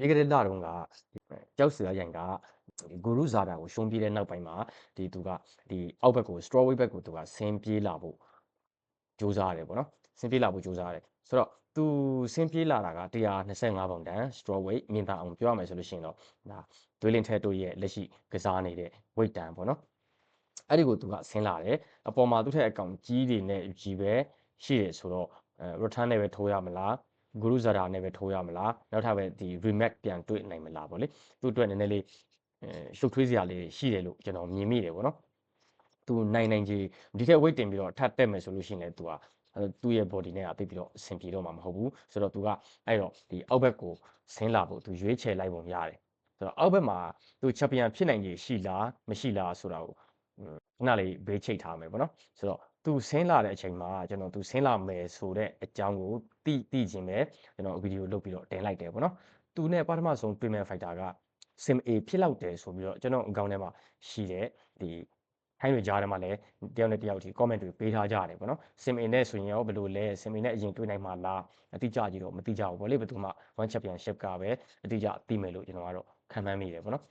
ပြီးခဲ့တဲ့လတုန်းကကြောက်စရာရိုင်ကဂူရုဇာတာကိုရှုံးပြေးတဲ့နောက်ပိုင်းမှာဒီသူကဒီအောက်ဘက်ကို strawweight ဘက်ကိုသူကဆင်းပြေးလာဖို့ကြိုးစားရတယ်ပေါ့နော်ဆင်းပြေးလာဖို့ကြိုးစားရတယ်ဆိုတော့သူဆင်းပြေးလာတာက125ပေါင်တန် strawweight မြင်သာအောင်ပြောရမယ်ဆိုလို့ရှိရင်တော့ဒါဒွေးလင်ထဲတို့ရဲ့လက်ရှိကစားနေတဲ့ weight တန်ပေါ့နော်အဲ့ဒီကိုသူကဆင်းလာတယ်အပေါ်မှာသူ့ထက်အကောင်ကြီးတွေနဲ့ကြီးပဲရှိတယ်ဆိုတော့အဲ return နဲ့ပဲထိုးရမလား ဂရုဇာတာနဲ့ပဲထိုးရမလားနောက်ထပ်ပဲဒီ remake ပြန်တွေ့နိုင်မလားပေါ့လေသူ့အတွက်နည်းနည်းလေးအဲရှုပ်ထွေးစရာလေးရှိတယ်လို့ကျွန်တော်မြင်မိတယ်ပေါ့နော်သူနိုင်နိုင်ကြီးဒီထက် weight တင်ပြီးတော့ထပ်တက်မယ်ဆိုလို့ရှိရင်လည်းသူကအဲသူ့ရဲ့ body နဲ့အသိပြီးတော့အဆင်ပြေတော့မှာမဟုတ်ဘူးဆိုတော့သူကအဲ့တော့ဒီအောက်ဘက်ကိုဆင်းလာဖို့သူရွေးချယ်လိုက်ပုံရတယ်ဆိုတော့အောက်ဘက်မှာသူချန်ပီယံဖြစ်နိုင်ကြီးရှိလားမရှိလားဆိုတာကိုခုနလေးဘေးချိတ်ထားမယ်ပေါ့နော်ဆိုတော့ သူဆင်းလာတဲ့အချိန်မှာကျွန်တော်သူဆင်းလာမယ်ဆိုတဲ့အကြောင်းကိုသိသိခြင်းပဲကျွန်တော်ဗီဒီယိုလုပ်ပြီးတော့တင်လိုက်တယ်ပေါ့နော်သူနဲ့ပထမဆုံး Premier Fighter က Sim A ဖြစ်လောက်တယ်ဆိုပြီးတော့ကျွန်တော်အကောင့်ထဲမှာရှိတဲ့ဒီထိုင်းတွေကြားထဲမှာလည်းတယောက်နဲ့တယောက်ဒီ comment တွေပေးထားကြတယ်ပေါ့နော် Sim A နဲ့ဆိုရင်ရောဘယ်လိုလဲ Sim A နဲ့အရင်တွေ့နိုင်မှာလားအတိအကျကြီးတော့မသိကြဘူးပေါ့လေဘယ်သူမှ One Championship ကပဲအတိအကျသိမယ်လို့ကျွန်တော်ကတော့ခံမှန်းမိတယ်ပေါ့နော်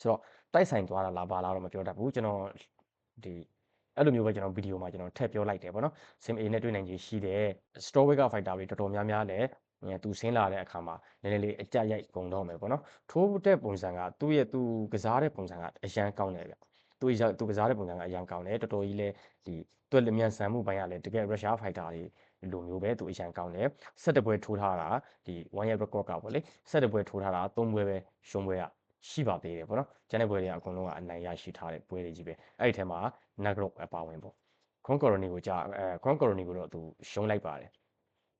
ဆိုတော့တိုက်ဆိုင်သွားတာလားဘာလားတော့မပြောတတ်ဘူးကျွန်တော်ဒီ အဲ့လိုမျိုးပဲကျွန်တော်ဗီဒီယိုမှာကျွန်တော်ထည့်ပြောလိုက်တယ်ပေါ့နော် sim A နဲ့တွေ့နိုင်ခြေရှိတဲ့ strawweight က fighter တွေတော်တော်များများလည်းသူဆင်းလာတဲ့အခါမှာနည်းနည်းလေးအကြက်ရိုက်ပုံတော့မယ်ပေါ့နော်ထိုးတဲ့ပုံစံကသူ့ရဲ့သူကစားတဲ့ပုံစံကအရန်ကောင်းတယ်ဗျသူရောက်သူကစားတဲ့ပုံစံကအရန်ကောင်းတယ်တော်တော်ကြီးလဲဒီသူ့လက်မြန်ဆန်မှုပိုင်းကလည်းတကယ် Russia fighter တွေလိုမျိုးပဲသူအရန်ကောင်းတယ်ဆက်တပွဲထိုးထားတာဒီ one year record ကပေါ့လေဆက်တပွဲထိုးထားတာသုံးပွဲပဲရှုံးပွဲက ရှိပါသေးတယ်ပေါ့နော်ကျန်တဲ့ပွဲတွေကအကုန်လုံးကအနိုင်ရရှိထားတဲ့ပွဲတွေကြီးပဲအဲ့ဒီထဲမှာ Nagrok အပါဝင်ပေါ့ခွန်ကော်ရိုနီကိုကြာအဲခွန်ကော်ရိုနီကိုတော့သူရှုံးလိုက်ပါတယ်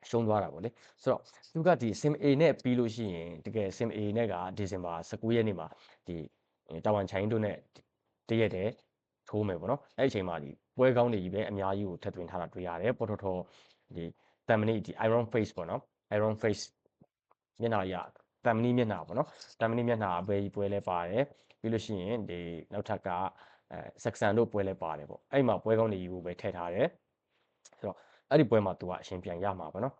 ရှုံးသွားတာပေါ့လေဆိုတော့သူကဒီ sim A နဲ့ပြီးလို့ရှိရင်တကယ် sim A နဲ့ကဒီဇင်ဘာ19ရက်နေ့မှာဒီတာဝန်ချိုင်းတို့နဲ့တရက်တည်းထိုးမယ်ပေါ့နော်အဲ့ဒီအချိန်မှာဒီပွဲကောင်းတွေကြီးပဲအများကြီးကိုထပ်သွင်းထားတာတွေ့ရတယ်ပေါ်တော်တော်ဒီတမ်မနီဒီ iron face ပေါ့နော် iron face မျက်နှာရ တမ်မနီမျက်နှာပေါ့နော်တမ်မနီမျက်နှာအပွဲကြီးပွဲလဲပါတယ်ပြီးလို့ရှိရင်ဒီနောက်ထပ်ကအဲဆက်ဆန်တို့ပွဲလဲပါတယ်ပေါ့အဲ့မှာပွဲကောင်းတွေကြီးကိုပဲထည့်ထားတယ်ဆိုတော့အဲ့ဒီပွဲမှာသူကအရှင်ပြန်ရမှာပေါ့နော်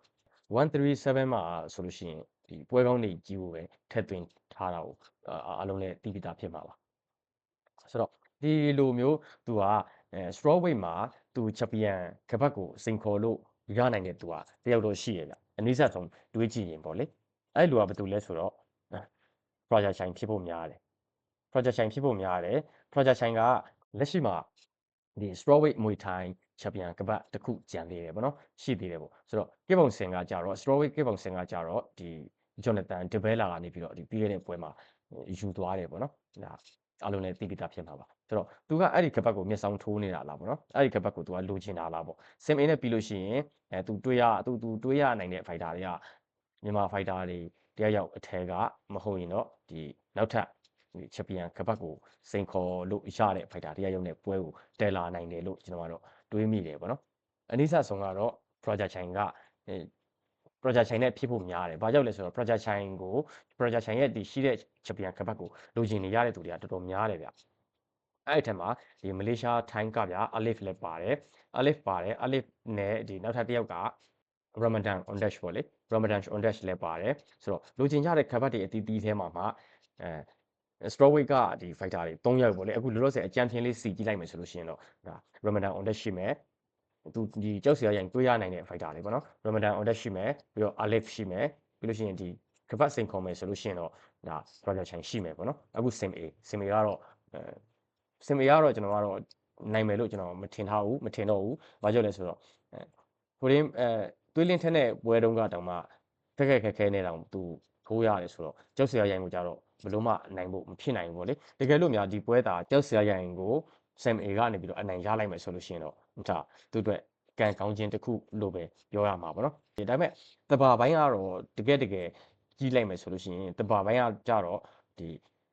137မှာဆိုလို့ရှိရင်ဒီပွဲကောင်းတွေကြီးကိုပဲထည့်သွင်းထားတာကိုအလုံးနဲ့တီးပြီးသားဖြစ်မှာပါဆိုတော့ဒီလိုမျိုးသူကအဲ straw weight မှာသူချန်ပီယံကပတ်ကိုစိန်ခေါ်လို့ရနိုင်တဲ့သူကတယောက်တော့ရှိရဗျအနည်းဆက်ဆုံးတွေးကြည့်ရင်ပေါ့လေ အဲ့လိုကဘာတူလဲဆိုတော့ project shine ဖြစ်ဖို့များတယ် project shine ဖြစ်ဖို့များတယ် project shine ကလက်ရှိမှာဒီ strawweight မွေထိုင်းချန်ပီယံကပတ်တစ်ခုကျန်သေးတယ်ပေါ့နော်ရှိသေးတယ်ပေါ့ဆိုတော့ကိပုံစင်ကကြတော့ strawweight ကိပုံစင်ကကြတော့ဒီ Jonathan Debella ကနေပြီးတော့ဒီပြီးခဲ့တဲ့ပွဲမှာယူသွားတယ်ပေါ့နော်ဒါအလုံးနဲ့သိပြီးသားဖြစ်မှာပါဆိုတော့သူကအဲ့ဒီကပတ်ကိုမျက်စောင်းထိုးနေတာလားပေါ့နော်အဲ့ဒီကပတ်ကိုသူကလိုချင်တာလားပေါ့စင်အင်းနဲ့ပြီးလို့ရှိရင်အဲသူတွေးရသူသူတွေးရနိုင်တဲ့ fighter တွေက မြန်မာ fighter တွေတယောက်ယောက်အထက်ကမဟုတ်ရင်တော့ဒီနောက်ထပ်ဒီချန်ပီယံကပတ်ကိုစိန်ခေါ်လို့ရတဲ့ fighter တယောက်ယောက်နဲ့ပွဲကိုတဲလာနိုင်တယ်လို့ကျွန်တော်ကတော့တွေးမိတယ်ပေါ့နော်အနိစ္စဆုံးကတော့ project chain က project chain နဲ့ဖြစ်ဖို့များတယ်။ဘာကြောင့်လဲဆိုတော့ project chain ကို project chain ရဲ့ဒီရှိတဲ့ champion ကပတ်ကိုလိုချင်နေရတဲ့သူတွေကတော်တော်များတယ်ဗျ။အဲ့ဒီထက်မှာဒီမလေးရှားထိုင်းကဗျာ Alif လည်းပါတယ်။ Alif ပါတယ် Alif နဲ့ဒီနောက်ထပ်တစ်ယောက်က Ramadan on dash ပေါ့လေ Ramadan on dash လည်းပါတယ်ဆိုတော့လိုချင်ကြတဲ့ခပတ်တွေအတီးတီးထဲမှာမှအဲ strawweight ကဒီ fighter တွေ3ယောက်ပေါ့လေအခုလောလောဆယ်အကြံထင်းလေးစီကြည့်လိုက်မယ်ဆိုလို့ရှိရင်တော့ဒါ Ramadan on dash ရှိမယ်သူဒီကြောက်စရာရင်တွေးရနိုင်တဲ့ fighter တွေပေါ့နော် Ramadan on dash ရှိမယ်ပြီးတော့ Alif ရှိမယ်ပြီးလို့ရှိရင်ဒီကပတ်စိန်ခေါ်မယ်ဆိုလို့ရှိရင်တော့ဒါ Roger Chain ရှိမယ်ပေါ့နော်အခု Sim A Sim A ကတော့အဲ Sim A ကတော့ကျွန်တော်ကတော့နိုင်မယ်လို့ကျွန်တော်မထင်ထားဘူးမထင်တော့ဘူးဘာကြောင့်လဲဆိုတော့အဲဟိုရင်းအဲ သွေးလင်းထက်တဲ့ပွဲတုံးကတောင်မှခက်ခက်ခက်ခဲနေတောင်သူထိုးရတယ်ဆိုတော့ကြောက်စရာရိုင်ကိုကြတော့ဘလို့မှနိုင်ဖို့မဖြစ်နိုင်ဘူးပေါ့လေတကယ်လို့များဒီပွဲတာကြောက်စရာရိုင်ကို Sam A ကနေပြီးတော့အနိုင်ရလိုက်မယ်ဆိုလို့ရှိရင်တော့ဒါသူ့အတွက်ကံကောင်းခြင်းတစ်ခုလို့ပဲပြောရမှာပေါ့နော်ဒါပေမဲ့တဘာပိုင်းကတော့တကယ်တကယ်ကြီးလိုက်မယ်ဆိုလို့ရှိရင်တဘာပိုင်းကကြတော့ဒီ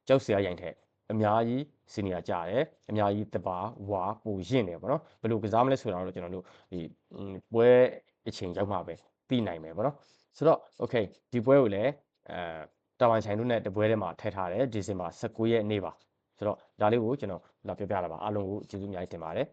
ကြောက်စရာရိုင်ထက်အများကြီးစီနီယာကြတယ်အများကြီးတဘာဝါပူရင့်တယ်ပေါ့နော်ဘယ်လိုကစားမလဲဆိုတာတော့ကျွန်တော်တို့ဒီပွဲ အချိန်ရောက်မှပဲသိနိုင်မယ်ပေါ့နော်ဆိုတော့ okay ဒီပွဲကိုလည်းအဲတာဝန်ဆိုင်တို့နဲ့တပွဲထဲမှာထည့်ထားတယ်ဒီဇင်ဘာ19ရက်နေ့ပါဆိုတော့ဒါလေးကိုကျွန်တော်လာပြောပြလာပါအားလုံးကိုကျေးဇူးအများကြီးတင်ပါတယ်